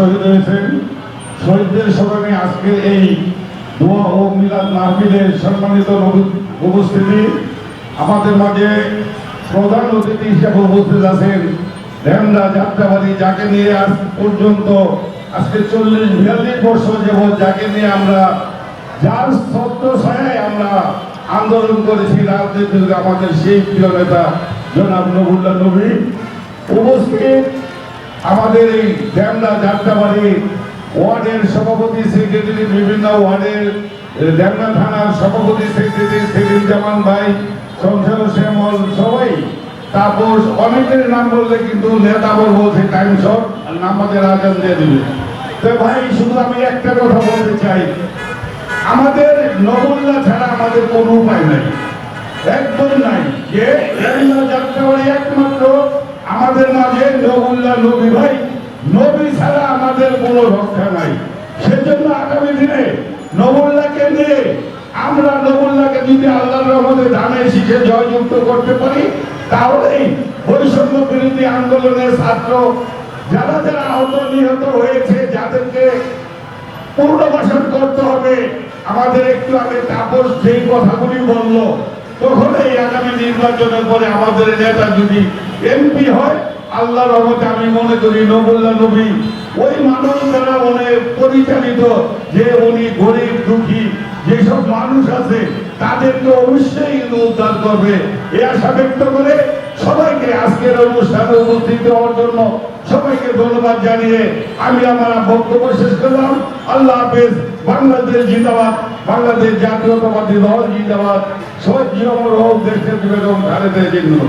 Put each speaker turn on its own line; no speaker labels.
শহীদ হয়েছেন। শহীদদের স্মরণে আজকে এই দোয়া ও মিলাদ মাহফিলের সম্মানিত উপস্থিতি। আমাদের মাঝে প্রধান অতিথি হিসেবে উপস্থিত আছেন রেমদা যাত্রাবাদী যাকে নিয়ে আজ পর্যন্ত আজকে চল্লিশ বিয়াল্লিশ বছর যাবৎ যাকে নিয়ে আমরা যার সত্য ছায় আমরা আন্দোলন করেছি রাজনীতির আমাদের সেই প্রিয় নেতা জনাব নবুল্লাহ নবী। উপস্থিত আমাদের এই ড্যামলা যাত্রাবাড়ি ওয়ার্ডের সভাপতি সেক্রেটারি বিভিন্ন ওয়ার্ডের ড্যামলা থানার সভাপতি সেক্রেটারি সেলিম জামান ভাই, সংসার শ্যামল, সবাই। তারপর অনেকের নাম বললে কিন্তু নেতা বলব বলছে টাইম শট আর নামাজের আজান দিয়ে দিবে। তো ভাই, শুধু আমি একটা কথা বলতে চাই। আমাদের নবল্লা ছাড়া আমাদের কোনো উপায় নাই। একদম নাই। যে মাঝে নবী ভাই, নবী ছাড়া আমাদের কোনো রক্ষা নাই। সেজন্য আগামী দিনে নবুল্লাহকে নিয়ে আমরা নবুল্লাহকে যদি আল্লাহর রহমতে ধানের শীষে জয়যুক্ত করতে পারি, তাহলেই বৈষম্য বিরোধী আন্দোলনের ছাত্র, যারা যারা আহত নিহত হয়েছে, যাদেরকে পুনর্বাসন করতে হবে। আমাদের একটু আগে তাপস যেই কথাগুলি বলল তখন এই আগামী নির্বাচনের পরে আমাদের নেতা যদি এমপি হয় আল্লাহ রহমতে আমি মনে করি নবুল্লাহ নবী, ওই মানুষ দ্বারা মনে পরিচালিত, যে উনি গরিব, দুঃখী, যেসব মানুষ আছে, তাদেরকে অবশ্যই উদ্ধার করবে। এ আশা ব্যক্ত করে সবাইকে আজকের অনুষ্ঠানে উপস্থিত হওয়ার জন্য সবাইকে ধন্যবাদ জানিয়ে আমি আমার বক্তব্য শেষ করলাম। আল্লাহ হাফেজ, বাংলাদেশ জিন্দাবাদ, বাংলাদেশ জাতীয়তাবাদী দল জিন্দাবাদ। সবাই জীবন হোক দেশের বিবেদন খালেদের জিন্দাবাদ।